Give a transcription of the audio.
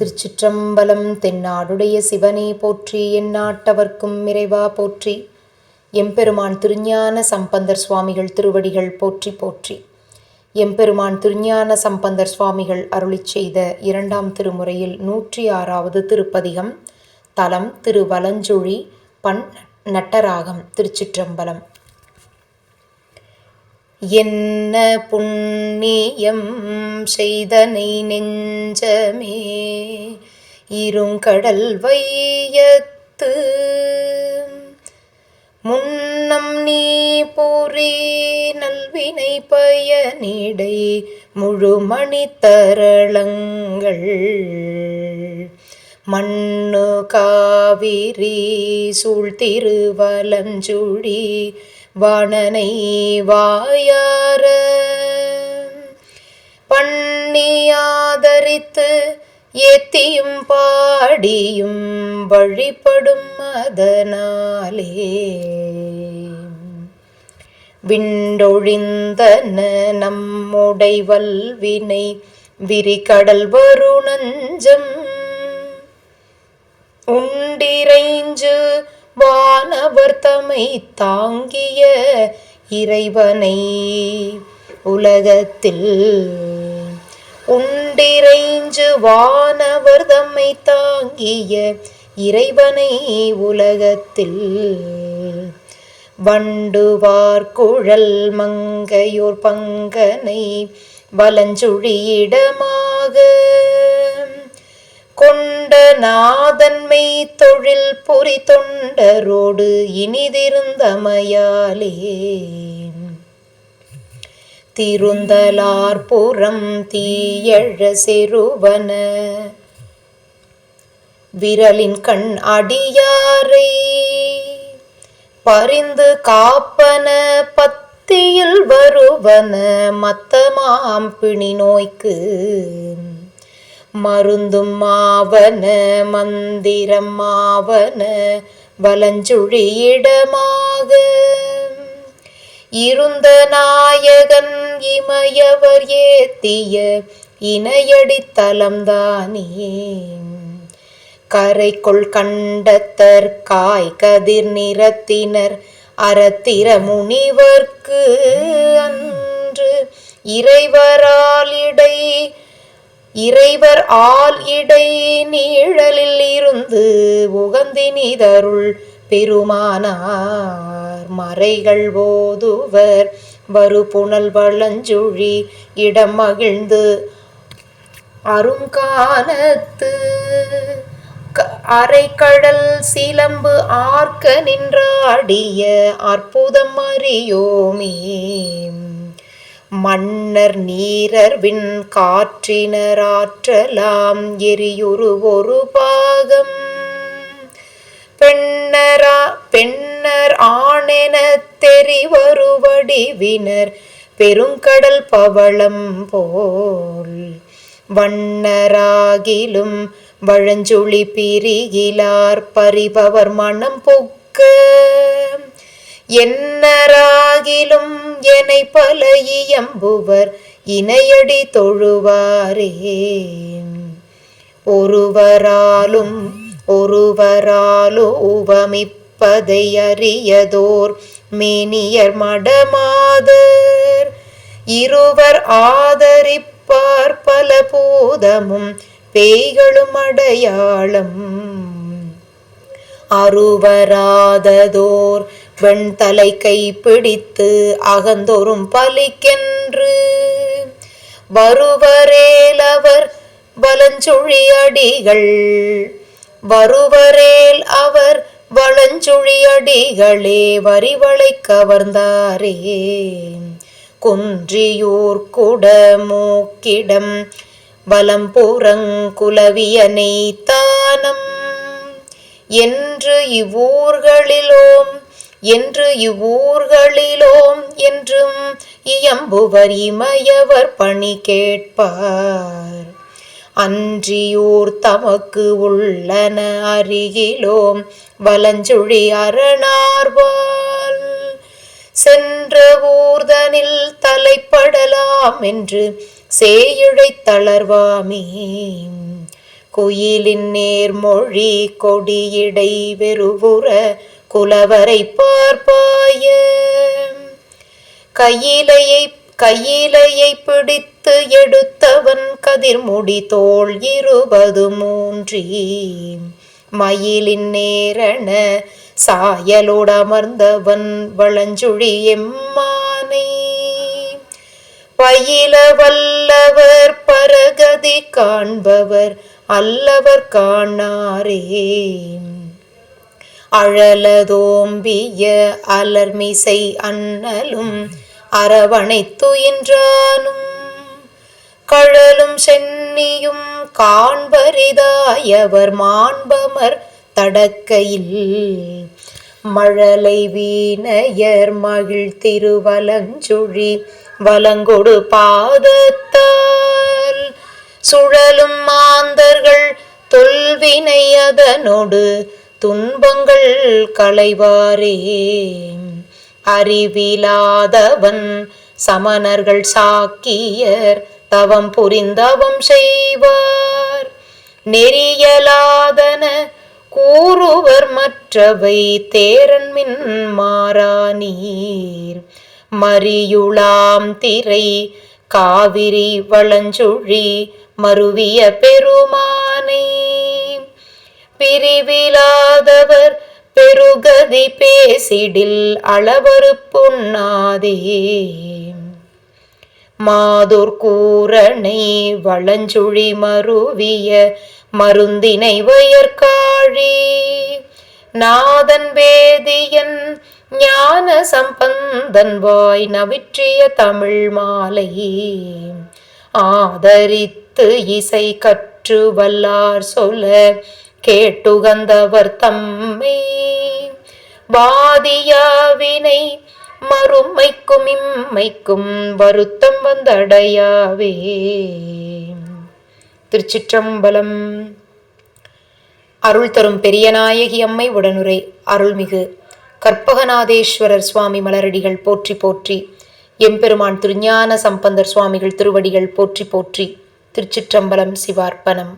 திருச்சிற்றம்பலம் தென்னாடுடைய சிவனே போற்றி எந்நாட்டவர்க்கும் இறைவா போற்றி. எம்பெருமான் திருஞான சம்பந்தர் சுவாமிகள் திருவடிகள் போற்றி போற்றி. எம்பெருமான் திருஞான சம்பந்தர் சுவாமிகள் அருளிச் செய்த இரண்டாம் திருமுறையில் நூற்றி ஆறாவது திருப்பதிகம் தலம் திருவலஞ்சுழி பண் நட்டராகம் திருச்சிற்றம்பலம். என்ன புண்ணியம் செய்தனை நெஞ்சமே? இருங்கடல் வையத்து. முன்னம் நீ பொறி நல்வினை பயனிடை முழுமணி தரளங்கள் மண்ணு காவிரி சூழ்திருவலஞ்சுழி வாணனை வாயார பண்ணியாதரித்து ஏத்தியும் பாடியும் வழிபடும் அதனாலே. விண்டொழிந்தன நம்முடை வல்வினை விரிகடல் வருணஞ்சம். உண்டிரைஞ்சு வானவர் தமை தாங்கிய இறைவனை உலகத்தில் உண்டிரைஞ்சு வானவர் தம்மை தாங்கிய இறைவனை உலகத்தில் வண்டுவார் குழல் மங்கையோர் பங்கனை வலஞ்சுழியிடமாக கொண்ட நாதன்மை தொழில் பொறி தொண்டரோடு இனிதிருந்தமையாலே திருந்தலார் புறம் தீயழ செருவன. விரலின் கண் அடியாரை பரிந்து காப்பன பத்தியில் வருவன. மத்தமாம் பிணி நோய்க்கு மருந்தும் மாவன மந்திரம் மாவன வலஞ்சுழியிடமாக இருந்த நாயகன் இமயவர் ஏத்திய இணையடித்தலம்தானே கரைக்குள் கண்டத்தர் காய் கதிர் நிறத்தினர் அறத்திர முனிவர்க்கு அன்று இறைவராலிடை இறைவர் ஆள் இடை நீழலில் இருந்து உகந்தினிதருள் பெருமானார். மறைகள் போதுவர் வரு புனல் வளஞ்சுழி இடம் மகிழ்ந்து அருங்கானத்து. அரைக்கடல் சிலம்பு ஆர்க்க நின்றாடிய அற்புதம் அறியோமே. மன்னர் நீரர் விண் காற்றினராற்றலாம் எரியுரு ஒரு பாகம். பெண்ணரா பெண்ணர் ஆணென தெரிவருவடிவினர் பெருங்கடல் பவளம் போல். வண்ணராகிலும் வழஞ்சுழி பிரிகிலார் பறிபவர் மனம் பொக்க. என்னராகிலும் என பல இயம்புவர் இணையடி தொழுவாரே. ஒருவராலும் ஒருவராலோ உவமிப்பதை அறியதோர் மேனியர் மடமாதர். இருவர் ஆதரிப்பார் பல பூதமும் பேய்களும் அடையாளம். அருவராததோர் வெண்தலை கை பிடித்து அகந்தோறும் பலிக்கென்று. வருவரேல் அவர் வலஞ்சுழியடிகள் வருவரேல் அவர் வளஞ்சுழியடிகளே வரிவளை கவர்ந்தாரே. குன்றியூர் குடமூக்கிடம் வலம்புறங்குலவியனை தானம் என்று இவ்வூர்களிலோம் என்று இவ்வூர்களிலோம் என்றும் இயம்புவர் இமயவர் பணி கேட்பார். அன்றியூர் தமக்கு உள்ளன அருகிலோம் வலஞ்சுழி அரணார்வால் சென்ற ஊர்தனில் தலைப்படலாம் என்று சேயுழை தளர்வாமே. குயிலின் நேர்மொழி கொடியிடை வெறுபுற குலவரை பார்ப்பாய. கையிலையை கையிலையை பிடித்து எடுத்தவன் கதிர்முடி தோல் இருபது மூன்றி. மயிலின் நேரண சாயலோடமர்ந்தவன் வளஞ்சுழி எம்மானை. பயில வல்லவர் பரகதி காண்பவர் அல்லவர் காணாரே. அழலதோம்பிய அலர்மிசை அண்ணலும் அரவணைத்துயின்றானும் கழலும் சென்னியும் காண்பரிதாயவர் மாண்பமர் தடக்கையில். மழலை வீணையர் மகிழ் திருவலஞ்சுழி வலங்கொடு பாதத்தால். சுழலும் மாந்தர்கள் தொல்வினை அதனோடு துன்பங்கள் களைவாரே. அறிவிலாதவன் சமணர்கள் சாக்கியர் தவம் புரிந்தவம் செய்வார். நெறியலாதன கூறுவர் மற்றவை தேரன்மின் மாறானீர் மறியுளாம் திரை காவிரி வளஞ்சுழி மருவிய பெருமானை. பிரிவிலாதவர் பெருகதி பேசிடில் அளவரு பொன்னாதே மாதூர் கூரனை வளஞ்சுழி மருவிய மருந்தினை வயற்காழி. நாதன் வேதியன் ஞான சம்பந்தன் வாய் நவிற்றிய தமிழ் மாலை. ஆதரித்து இசை கற்று வல்லார் சொல்ல கேட்டுகந்தவர் தம்மை. வாதியாவினை மறுமைக்கும் இம்மைக்கும் வருத்தம் வந்தடையாவே. திருச்சிற்றம்பலம். அருள் தரும் பெரியநாயகி அம்மை உடனுரை. அருள்மிகு கற்பகநாதேஸ்வரர் சுவாமி மலரடிகள் போற்றி போற்றி. எம்பெருமான் திருஞான சம்பந்தர் சுவாமிகள் திருவடிகள் போற்றி போற்றி. திருச்சிற்றம்பலம் சிவார்ப்பணம்.